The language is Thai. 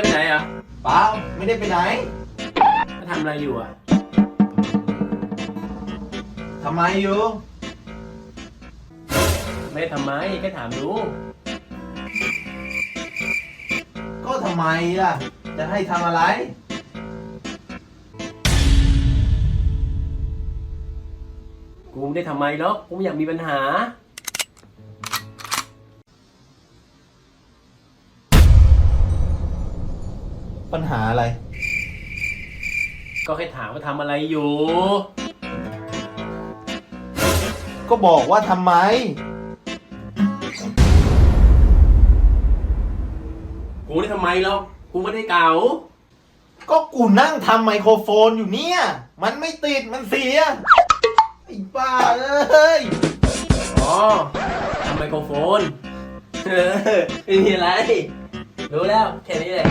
เปล่าไม่ได้ไปไหนมาทำอะไรอยู่อะ ทำไมอยู่ ไม่ได้ทำไมแค่ถามดูก็ทำไมล่ะ จะให้ทำอะไร กูไม่ได้ทำไมหรอกกูไม่อยากมีปัญหา ปัญหาอะไร ก็แค่ถามว่าทำอะไรอยู่ ก็บอกว่าทำไม กูไม่ได้ทำไมหรอกกูไม่ได้เก่า ก็กูนั่งทำไมโครโฟนอยู่เนี่ย มันไม่ติดมันเสียไอ้บ้าเอ้ยอ๋อทำไมโครโฟน เออไม่มีอะไร รู้แล้ว แค่นี้แหละ